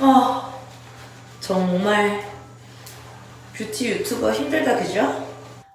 아, 정말 뷰티 유튜버 힘들다 그죠?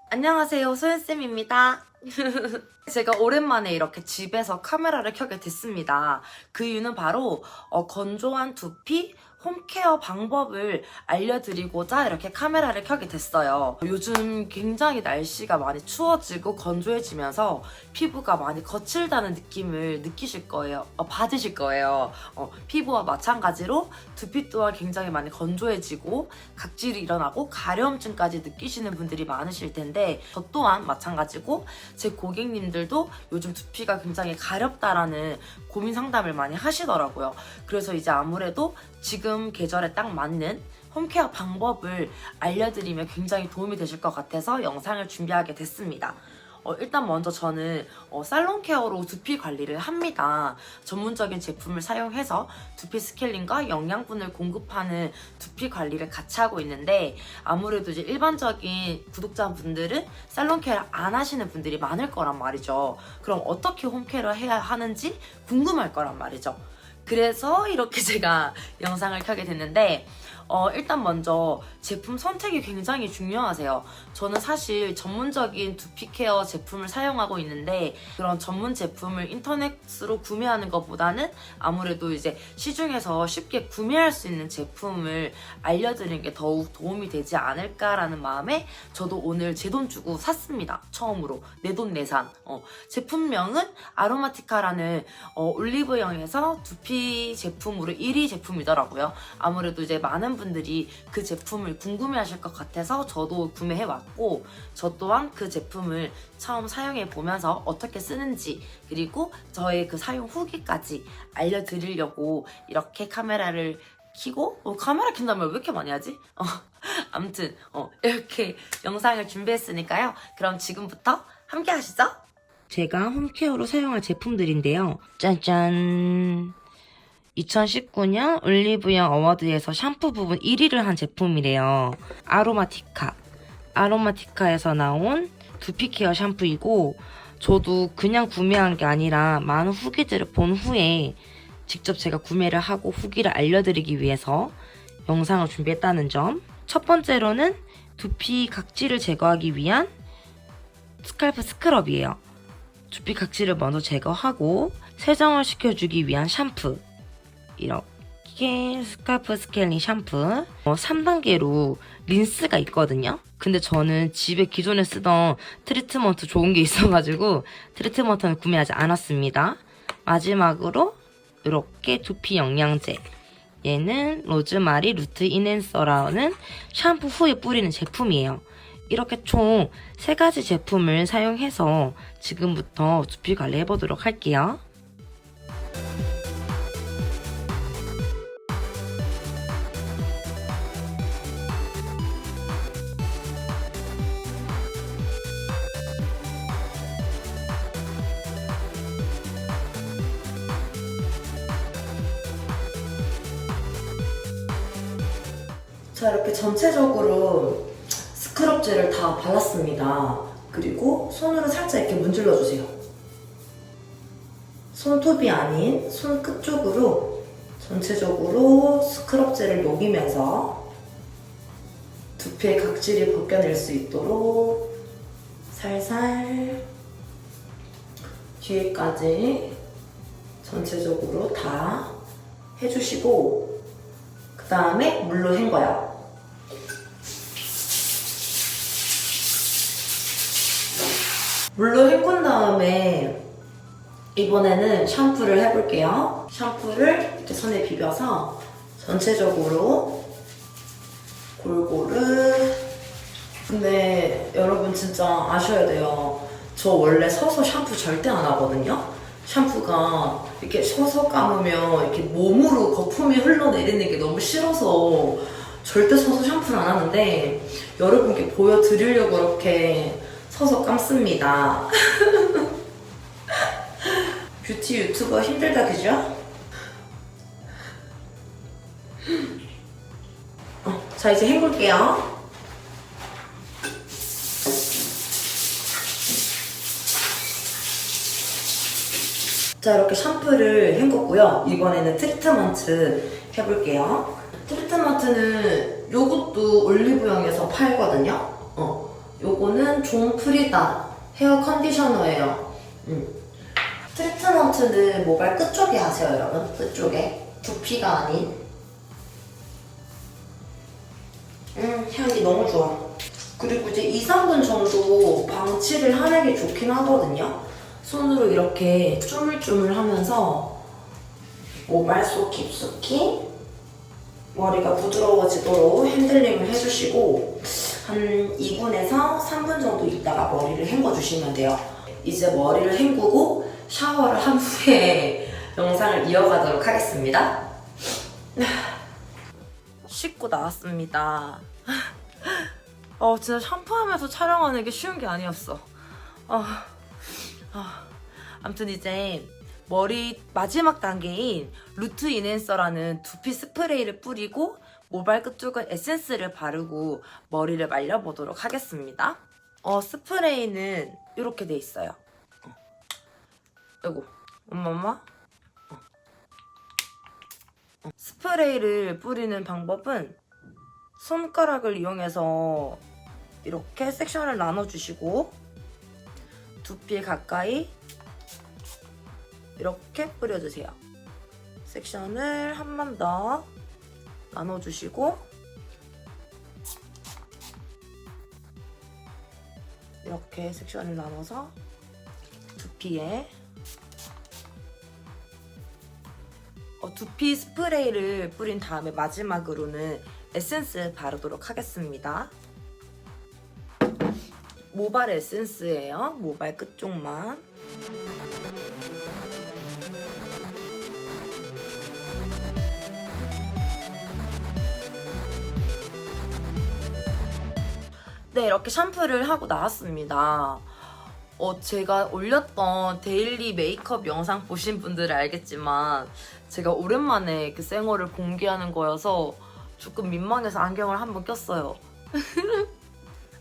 안녕하세요, 소연쌤입니다. 제가 오랜만에 이렇게 집에서 카메라를 켜게 됐습니다. 그 이유는 바로 어, 건조한 두피 홈케어 방법을 알려드리고자 이렇게 카메라를 켜게 됐어요. 요즘 굉장히 날씨가 많이 추워지고 건조해지면서 피부가 많이 거칠다는 느낌을 느끼실 거예요. 어, 받으실 거예요. 어, 피부와 마찬가지로 두피 또한 굉장히 많이 건조해지고 각질이 일어나고 가려움증까지 느끼시는 분들이 많으실 텐데 저 또한 마찬가지고 제 고객님들도 요즘 두피가 굉장히 가렵다라는 고민 상담을 많이 하시더라고요. 그래서 이제 아무래도 지금 계절에 딱 맞는 홈케어 방법을 알려드리면 굉장히 도움이 되실 것 같아서 영상을 준비하게 됐습니다. 어, 일단 먼저 저는 어, 살론 케어로 두피 관리를 합니다. 전문적인 제품을 사용해서 두피 스케일링과 영양분을 공급하는 두피 관리를 같이 하고 있는데 아무래도 이제 일반적인 구독자분들은 살론 케어를 안 하시는 분들이 많을 거란 말이죠. 그럼 어떻게 홈 케어를 해야 하는지 궁금할 거란 말이죠. 그래서 이렇게 제가 영상을 켜게 됐는데 어, 일단 먼저 제품 선택이 굉장히 중요하세요. 저는 사실 전문적인 두피 케어 제품을 사용하고 있는데 그런 전문 제품을 인터넷으로 구매하는 것보다는 아무래도 이제 시중에서 쉽게 구매할 수 있는 제품을 알려드리는 게 더욱 도움이 되지 않을까라는 마음에 저도 오늘 제 돈 주고 샀습니다. 처음으로 내돈 내산. 어, 제품명은 아로마티카라는 어, 올리브영에서 두피 제품으로 1위 제품이더라고요. 아무래도 이제 많은 분들이 그 제품을 궁금해 하실 것 같아서 저도 구매해 왔고, 저 또한 그 제품을 처음 사용해 보면서 어떻게 쓰는지, 그리고 저의 그 사용 후기까지 알려드리려고 이렇게 카메라를 키고, 어, 카메라 킨다면 왜 이렇게 많이 하지? 어, 아무튼, 어, 이렇게 영상을 준비했으니까요. 그럼 지금부터 함께 하시죠. 제가 홈케어로 사용할 제품들인데요. 짜잔. 2019년 올리브영 어워드에서 샴푸 부분 1위를 한 제품이래요. 아로마티카. 아로마티카에서 나온 두피 케어 샴푸이고, 저도 그냥 구매한 게 아니라 많은 후기들을 본 후에 직접 제가 구매를 하고 후기를 알려드리기 위해서 영상을 준비했다는 점. 첫 번째로는 두피 각질을 제거하기 위한 스칼프 스크럽이에요. 두피 각질을 먼저 제거하고 세정을 시켜주기 위한 샴푸. 이렇게 스칼프 스케일링 샴푸. 어, 3단계로 린스가 있거든요. 근데 저는 집에 기존에 쓰던 트리트먼트 좋은 게 있어가지고 트리트먼트는 구매하지 않았습니다. 마지막으로 이렇게 두피 영양제. 얘는 로즈마리 루트 인앤서라는 샴푸 후에 뿌리는 제품이에요. 이렇게 총세 가지 제품을 사용해서 지금부터 두피 관리 해보도록 할게요. 자 이렇게 전체적으로 스크럽젤을 다 발랐습니다. 그리고 손으로 살짝 이렇게 문질러 주세요. 손톱이 아닌 손끝 쪽으로 전체적으로 스크럽젤을 녹이면서 두피의 각질이 벗겨낼 수 있도록 살살 뒤에까지 전체적으로 다 해주시고 그 다음에 물로 헹궈요. 물로 헹군 다음에 이번에는 샴푸를 해볼게요. 샴푸를 이렇게 손에 비벼서 전체적으로 골고루 근데 여러분 진짜 아셔야 돼요. 저 원래 서서 샴푸 절대 안 하거든요. 샴푸가 이렇게 서서 감으면 이렇게 몸으로 거품이 흘러내리는 게 너무 싫어서 절대 서서 샴푸를 안 하는데 여러분께 보여드리려고 이렇게 서서 감습니다. 뷰티 유튜버 힘들다 그죠? 어, 자 이제 헹굴게요. 자자 이렇게 샴푸를 헹궜고요. 이번에는 트리트먼트 해볼게요. 트리트먼트는 요것도 올리브영에서 팔거든요. 어, 요거는 종프리다 헤어 컨디셔너예요. 음. 트리트먼트는 모발 끝쪽에 하세요, 여러분. 끝쪽에 두피가 아닌. 음, 향이 너무 좋아. 그리고 이제 2, 3분 정도 방치를 하는 게 좋긴 하거든요. 손으로 이렇게 쪼물쪼물 하면서 모발 속 깊숙이 머리가 부드러워지도록 핸들링을 해주시고 한 2분에서 3분 정도 있다가 머리를 헹궈 주시면 돼요. 이제 머리를 헹구고 샤워를 한 후에 영상을 이어가도록 하겠습니다. 씻고 나왔습니다. 어, 진짜 샴푸하면서 촬영하는 게 쉬운 게 아니었어. 어, 어. 아무튼 이제 머리 마지막 단계인 루트 인핸서라는 두피 스프레이를 뿌리고 모발 끝쪽은 에센스를 바르고 머리를 말려보도록 하겠습니다. 어, 스프레이는 이렇게 돼 있어요. 어. 이거, 엄마, 엄마. 스프레이를 뿌리는 방법은 손가락을 이용해서 이렇게 섹션을 나눠주시고 두피 가까이 이렇게 뿌려주세요. 섹션을 한 번 더 나눠주시고 이렇게 섹션을 나눠서 두피에 어, 두피 스프레이를 뿌린 다음에 마지막으로는 에센스 바르도록 하겠습니다. 모발 에센스예요. 모발 끝쪽만. 네, 이렇게 샴푸를 하고 나왔습니다. 어, 제가 올렸던 데일리 메이크업 영상 보신 분들은 알겠지만 제가 오랜만에 그 생얼을 공개하는 거여서 조금 민망해서 안경을 한번 꼈어요.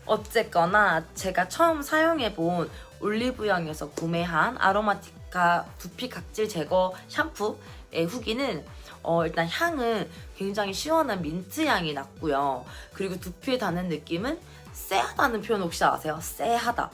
어쨌거나 제가 처음 사용해본 올리브영에서 구매한 아로마티카 두피 각질 제거 샴푸의 후기는 어, 일단 향은 굉장히 시원한 민트 향이 났고요. 그리고 두피에 닿는 느낌은 쎄하다는 표현 혹시 아세요? 쎄하다.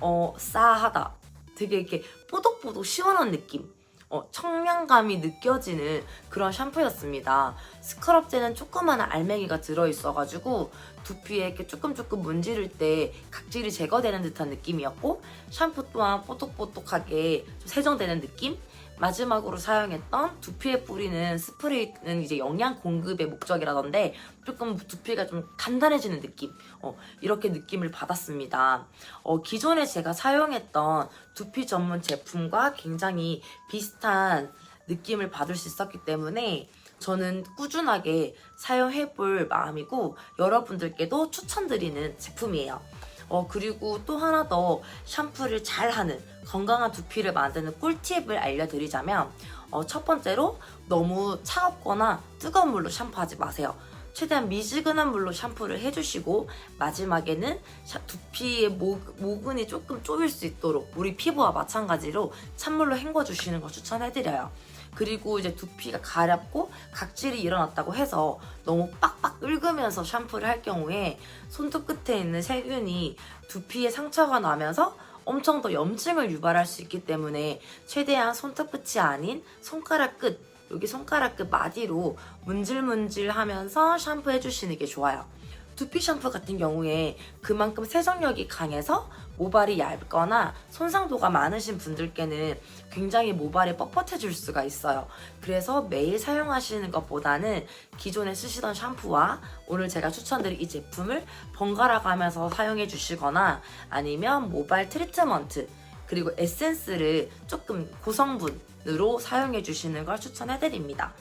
어, 싸하다. 되게 이렇게 뽀독뽀독 시원한 느낌. 어, 청량감이 느껴지는 그런 샴푸였습니다. 스크럽제는 조그마한 알맹이가 들어있어가지고 두피에 이렇게 조금 조금 문지를 때 각질이 제거되는 듯한 느낌이었고 샴푸 또한 뽀독뽀독하게 좀 세정되는 느낌? 마지막으로 사용했던 두피에 뿌리는 스프레이는 이제 영양 공급의 목적이라던데 조금 두피가 좀 단단해지는 느낌 어, 이렇게 느낌을 받았습니다. 어, 기존에 제가 사용했던 두피 전문 제품과 굉장히 비슷한 느낌을 받을 수 있었기 때문에 저는 꾸준하게 사용해볼 마음이고 여러분들께도 추천드리는 제품이에요. 어, 그리고 또 하나 더 샴푸를 잘하는 건강한 두피를 만드는 꿀팁을 알려드리자면 어, 첫 번째로 너무 차갑거나 뜨거운 물로 샴푸하지 마세요. 최대한 미지근한 물로 샴푸를 해주시고 마지막에는 샤- 두피의 목, 모근이 조금 좁을 수 있도록 우리 피부와 마찬가지로 찬물로 헹궈주시는 걸 추천해드려요. 그리고 이제 두피가 가렵고 각질이 일어났다고 해서 너무 빡빡 긁으면서 샴푸를 할 경우에 손톱 끝에 있는 세균이 두피에 상처가 나면서 엄청 더 염증을 유발할 수 있기 때문에 최대한 손톱 끝이 아닌 손가락 끝 여기 손가락 끝 마디로 문질문질 하면서 샴푸 해주시는 게 좋아요. 두피 샴푸 같은 경우에 그만큼 세정력이 강해서 모발이 얇거나 손상도가 많으신 분들께는 굉장히 모발이 뻣뻣해질 수가 있어요. 그래서 매일 사용하시는 것보다는 기존에 쓰시던 샴푸와 오늘 제가 추천드린 이 제품을 번갈아 가면서 사용해 주시거나 아니면 모발 트리트먼트 그리고 에센스를 조금 고성분으로 사용해 주시는 걸 추천해 드립니다.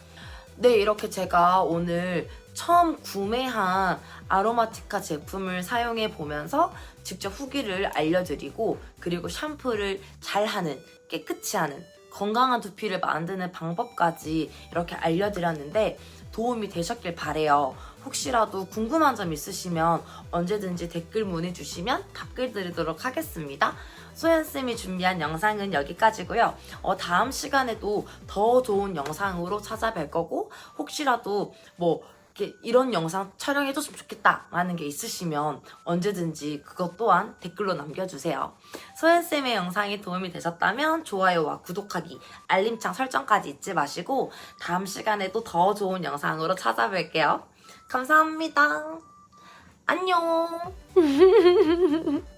네, 이렇게 제가 오늘 처음 구매한 아로마티카 제품을 사용해 보면서 직접 후기를 알려드리고 그리고 샴푸를 잘하는, 깨끗이 하는, 건강한 두피를 만드는 방법까지 이렇게 알려드렸는데 도움이 되셨길 바래요. 혹시라도 궁금한 점 있으시면 언제든지 댓글 문의 주시면 답글 드리도록 하겠습니다. 소연쌤이 준비한 영상은 여기까지고요. 어, 다음 시간에도 더 좋은 영상으로 찾아뵐 거고 혹시라도 뭐 이런 영상 촬영해줬으면 좋겠다라는 게 있으시면 언제든지 그것 또한 댓글로 남겨주세요. 소연쌤의 영상이 도움이 되셨다면 좋아요와 구독하기, 알림창 설정까지 잊지 마시고 다음 시간에도 더 좋은 영상으로 찾아뵐게요. 감사합니다. 안녕!